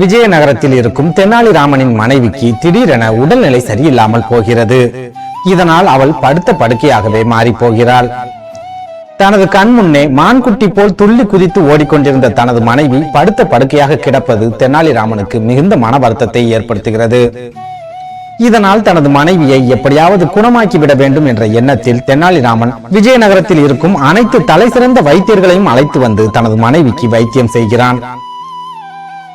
விஜயநகரத்தில் இருக்கும் தெனாலிராமனின் மனைவிக்கு திடீரென உடல்நிலை சரியில்லாமல் போகிறது. இதனால் அவள் படுத்த படுக்கையாகவே மாறி போகிறாள் தனது கண் முன்னே மான்குட்டி போல் துள்ளி குதித்து ஓடிக்கொண்டிருந்த தனது மனைவி படுத்த படுக்கையாக கிடப்பது தெனாலிராமனுக்கு மிகுந்த மன வருத்தத்தை ஏற்படுத்துகிறது. இதனால் தனது மனைவியை எப்படியாவது குணமாக்கி விட வேண்டும் என்ற எண்ணத்தில் தெனாலிராமன் விஜயநகரத்தில் இருக்கும் அனைத்து தலைசிறந்த வைத்தியர்களையும் அழைத்து வந்து தனது மனைவிக்கு வைத்தியம் செய்கிறான்.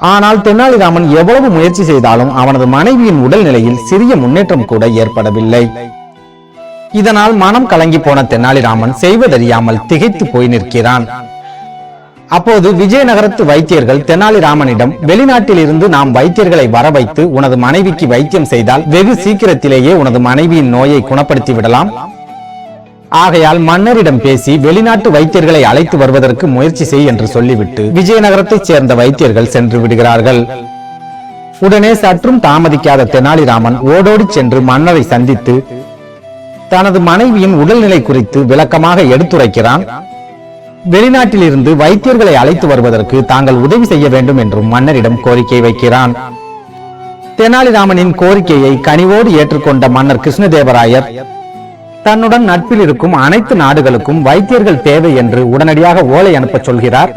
ஆனால் தெனாலிராமன் எவ்வளவு முயற்சி செய்தாலும் அவனது மனைவியின் உடல்நிலையில் சிறிய முன்னேற்றம் கூட ஏற்படவில்லை. இதனால் மனம் கலங்கி போன தெனாலிராமன் செய்வதறியாமல் திகைத்து போய் நிற்கிறான். அப்போது விஜயநகரத்து வைத்தியர்கள் தெனாலிராமனிடம் வெளிநாட்டில் இருந்து நாம் வைத்தியர்களை வர வைத்து உனது மனைவிக்கு வைத்தியம் செய்தால் வெகு சீக்கிரத்திலேயே உனது மனைவியின் நோயை குணப்படுத்தி விடலாம். ஆகையால் மன்னரிடம் பேசி வெளிநாட்டு வைத்தியர்களை அழைத்து வருவதற்கு முயற்சி செய் என்று சொல்லிவிட்டு விஜயநகரத்தைச் சேர்ந்த வைத்தியர்கள் சென்று விடுகிறார்கள். உடனே சற்றும் தாமதிக்காத தெனாலிராமன் ஓடோடி சென்று மன்னரை சந்தித்து தனது மனைவியின் உடல்நிலை குறித்து விளக்கமாக எடுத்துரைக்கிறான். வெளிநாட்டிலிருந்து வைத்தியர்களை அழைத்து வருவதற்கு தாங்கள் உதவி செய்ய வேண்டும் என்றும் மன்னரிடம் கோரிக்கை வைக்கிறான். தெனாலிராமனின் கோரிக்கையை கனிவோடு ஏற்றுக்கொண்ட மன்னர் கிருஷ்ணதேவராயர் தன்னுடன் நட்பில் இருக்கும் அனைத்து நாடுகளுக்கும் வைத்தியர்கள் தேவை என்று உடனடியாக ஓலை அனுப்ப சொல்கிறார்.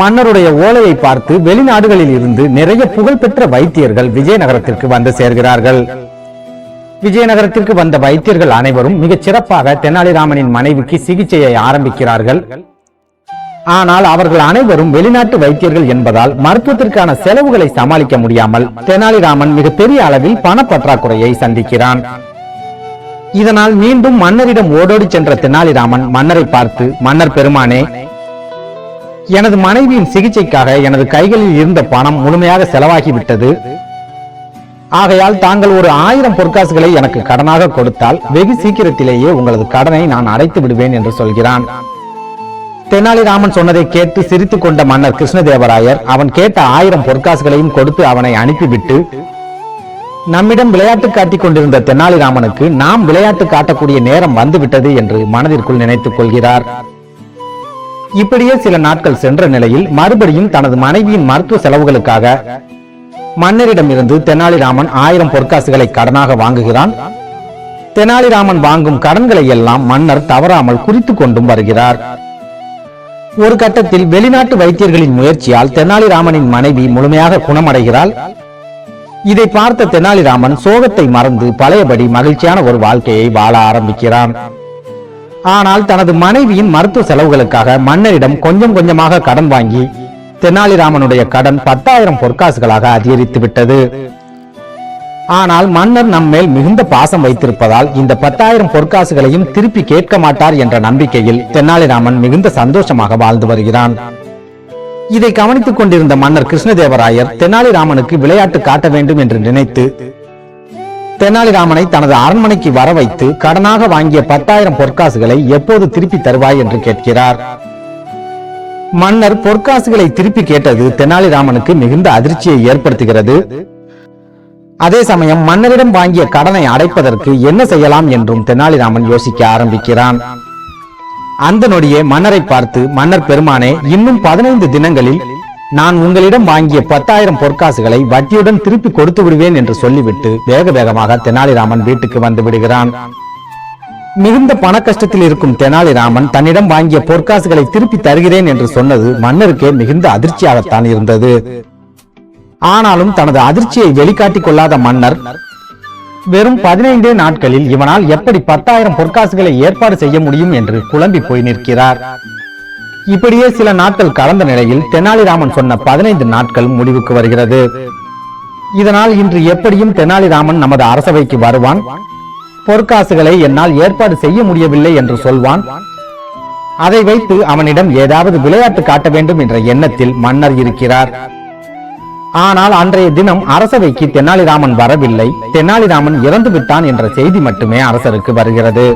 மன்னருடைய ஓலையை பார்த்து வெளிநாடுகளில் இருந்து நிறைய புகழ்பெற்ற வைத்தியர்கள் விஜயநகரத்திற்கு வந்து சேர்கிறார்கள். விஜயநகரத்திற்கு வந்த வைத்தியர்கள் அனைவரும் மிகச் சிறப்பாக தெனாலிராமனின் மனைவிக்கு சிகிச்சையை ஆரம்பிக்கிறார்கள். ஆனால் அவர்கள் அனைவரும் வெளிநாட்டு வைத்தியர்கள் என்பதால் மருத்துவத்திற்கான செலவுகளை சமாளிக்க முடியாமல் தெனாலிராமன் மிகப்பெரிய அளவில் பணப்பற்றாக்குறையை சந்திக்கிறான். இதனால் மீண்டும் மன்னரிடம் ஓடோடி சென்ற தெனாலிராமன் மன்னரை பார்த்து மன்னர் பெருமானே எனது மனைவியின் சிகிச்சைக்காக எனது கைகளில் இருந்த பணம் முழுமையாக செலவாகிவிட்டது. ஆகையால் தாங்கள் ஒரு ஆயிரம் பொற்காசுகளை எனக்கு கடனாக கொடுத்தால் வெகு சீக்கிரத்திலேயே உங்களது கடனை நான் அடைத்து விடுவேன் என்று சொல்கிறான். தெனாலிராமன் சொன்னதை கேட்டு சிரித்துக் கொண்ட மன்னர் கிருஷ்ணதேவராயர் அவன் கேட்ட ஆயிரம் பொற்காசுகளையும் கொடுத்து அவனை அனுப்பிவிட்டு நம்மிடம் விளையாட்டு காட்டிக் கொண்டிருந்த தெனாலிராமனுக்கு நாம் விளையாட்டு காட்டக்கூடிய நேரம் வந்துவிட்டது என்று மனதிற்குள் நினைத்துக் கொள்கிறார். இப்படியே சில நாட்கள் சென்ற நிலையில் மறுபடியும் தனது மனைவியின் மருத்துவ செலவுகளுக்காக மன்னரிடமிருந்து தெனாலிராமன் ஆயிரம் பொற்காசுகளை கடனாக வாங்குகிறான். தெனாலிராமன் வாங்கும் கடன்களை எல்லாம் மன்னர் தவறாமல் குறித்துக் கொண்டும் வருகிறார். ஒரு கட்டத்தில் வெளிநாட்டு வைத்தியர்களின் முயற்சியால் தெனாலிராமனின் மனைவி முழுமையாக குணமடைகிறாள். இதை பார்த்த தெனாலிராமன் சோகத்தை மறந்து பழையபடி மகிழ்ச்சியான ஒரு வாழ்க்கையை வாழ ஆரம்பிக்கிறான். ஆனால் தனது மனைவியின் மருத்துவ செலவுகளுக்காக மன்னரிடம் கொஞ்சம் கொஞ்சமாக கடன் வாங்கி தெனாலிராமனுடைய கடன் பத்தாயிரம் பொற்காசுகளாக அதிகரித்து விட்டது. ஆனால் மன்னர் நம்மேல் மிகுந்த பாசம் வைத்திருப்பதால் இந்த பத்தாயிரம் பொற்காசுகளையும் திருப்பி கேட்க மாட்டார் என்ற நம்பிக்கையில் தெனாலிராமன் மிகுந்த சந்தோஷமாக வாழ்ந்து வருகிறான். இதை கவனித்துக் கொண்டிருந்த மன்னர் கிருஷ்ணதேவராயர் தெனாலிராமனுக்கு விளையாட்டு காட்ட வேண்டும் என்று நினைத்து தெனாலிராமனை தனது அரண்மனைக்கு வர வைத்து கடனாக வாங்கிய பத்தாயிரம் பொற்காசுகளை எப்போது திருப்பி தருவாய் என்று கேட்கிறார். மன்னர் பொற்காசுகளை திருப்பி கேட்டது தெனாலிராமனுக்கு மிகுந்த அதிர்ச்சியை ஏற்படுத்துகிறது. அதே சமயம் மன்னரிடம் வாங்கிய கடனை அடைப்பதற்கு என்ன செய்யலாம் என்றும் தெனாலிராமன் யோசிக்க ஆரம்பிக்கிறான். அந்த நொடியே மன்னரை பார்த்து மன்னர் பெருமானே இன்னும் பதினைந்து தினங்களில் நான் உங்களிடம் வாங்கிய பத்தாயிரம் பொற்காசுகளை வட்டியுடன் திருப்பி கொடுத்து விடுவேன் என்று சொல்லிவிட்டு வேக வேகமாக தெனாலிராமன் வீட்டுக்கு வந்து விடுகிறான். மிகுந்த பண கஷ்டத்தில் இருக்கும் தெனாலிராமன் தன்னிடம் வாங்கிய பொற்காசுகளை திருப்பி தருகிறேன் என்று சொன்னது மன்னருக்கே மிகுந்த அதிர்ச்சியாகத்தான் இருந்தது. ஆனாலும் தனது அதிர்ச்சியை வெளிக்காட்டிக் கொள்ளாத மன்னர் வெறும் பதினைந்தே நாட்களில் இவனால் எப்படி பத்தாயிரம் பொற்காசுகளை ஏற்பாடு செய்ய முடியும் என்று குழம்பி போய் நிற்கிறார். இப்படியே சில நாட்கள் கடந்த நிலையில் தெனாலிராமன் சொன்ன பதினைந்து நாட்கள் முடிவுக்கு வருகிறது. இதனால் இன்று எப்படியும் தெனாலிராமன் நமது அரசவைக்கு வருவான். பொற்காசுகளை என்னால் ஏற்பாடு செய்ய முடியவில்லை என்று சொல்வான். அதை வைத்து அவனிடம் ஏதாவது விளையாட்டு காட்ட வேண்டும் என்ற எண்ணத்தில் மன்னர் இருக்கிறார். ஆனால் அன்றைய தினம் அரசவைக்கு தெனாலிராமன் வரவில்லை. தெனாலிராமன் இறந்து விட்டான் என்ற செய்தி மட்டுமே அரசருக்கு வருகிறது.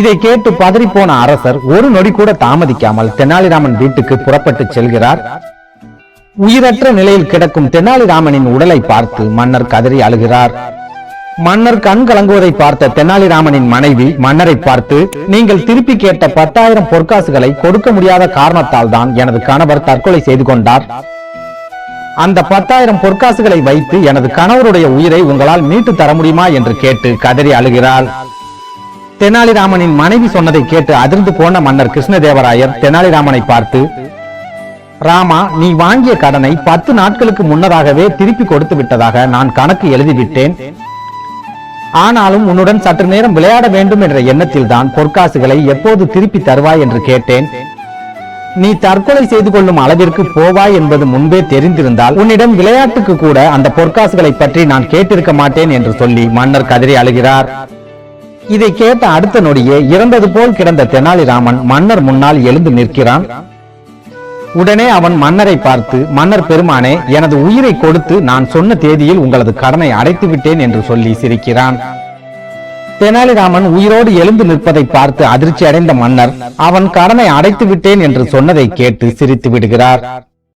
இதை கேட்டு பதறிப்போன அரசர் ஒரு நொடி கூட தாமதிக்காமல் தெனாலிராமன் வீட்டுக்கு புறப்பட்டு செல்கிறார். உயிரற்ற நிலையில் கிடக்கும் தெனாலிராமனின் உடலை பார்த்து மன்னர் கதறி அழுகிறார். மன்னர் கண் கலங்குவதை பார்த்த தெனாலிராமனின் மனைவி மன்னரை பார்த்து நீங்கள் திருப்பி கேட்ட பத்தாயிரம் பொற்காசுகளை கொடுக்க முடியாத காரணத்தால் தான் எனது கணவர் தற்கொலை செய்து கொண்டார். அந்த பத்தாயிரம் பொற்காசுகளை வைத்து எனது கணவருடைய உயிரை உங்களால் மீட்டு தர முடியுமா என்று கேட்டு கதறி அழுகிறாள். தெனாலிராமனின் மனைவி சொன்னதை கேட்டு அதிர்ந்து போன மன்னர் கிருஷ்ணதேவராயர் தெனாலிராமனை பார்த்து ராமா நீ வாங்கிய கடனை பத்து நாட்களுக்கு முன்னதாகவே திருப்பி கொடுத்து விட்டதாக நான் கணக்கு எழுதிவிட்டேன். ஆனாலும் உன்னுடன் சற்று நேரம் விளையாட வேண்டும் என்ற எண்ணத்தில் தான் பொற்காசுகளை எப்போது திருப்பி தருவாய் என்று கேட்டேன். நீ தற்கொலை செய்து கொள்ளும் அளவிற்கு போவாய் என்பது முன்பே தெரிந்திருந்தால் உன்னிடம் விளையாட்டுக்கு கூட அந்த பொற்காசுகளை பற்றி நான் கேட்டிருக்க மாட்டேன் என்று சொல்லி மன்னர் கதறி அழுகிறார். இதை கேட்ட அடுத்த நொடியே இறந்தது போல் கிடந்த தெனாலிராமன் மன்னர் முன்னால் எழுந்து நிற்கிறான். உடனே அவன் மன்னரை பார்த்து மன்னர் பெருமானே எனது உயிரை கொடுத்து நான் சொன்ன தேதியில் உங்களது கடனை அடைத்து விட்டேன் என்று சொல்லி சிரிக்கிறான். தெனாலிராமன் உயிரோடு எழுந்து நிற்பதை பார்த்து அதிர்ச்சி அடைந்த மன்னர் அவன் கடனை அடைத்து விட்டேன் என்று சொன்னதை கேட்டு சிரித்து விடுகிறார்.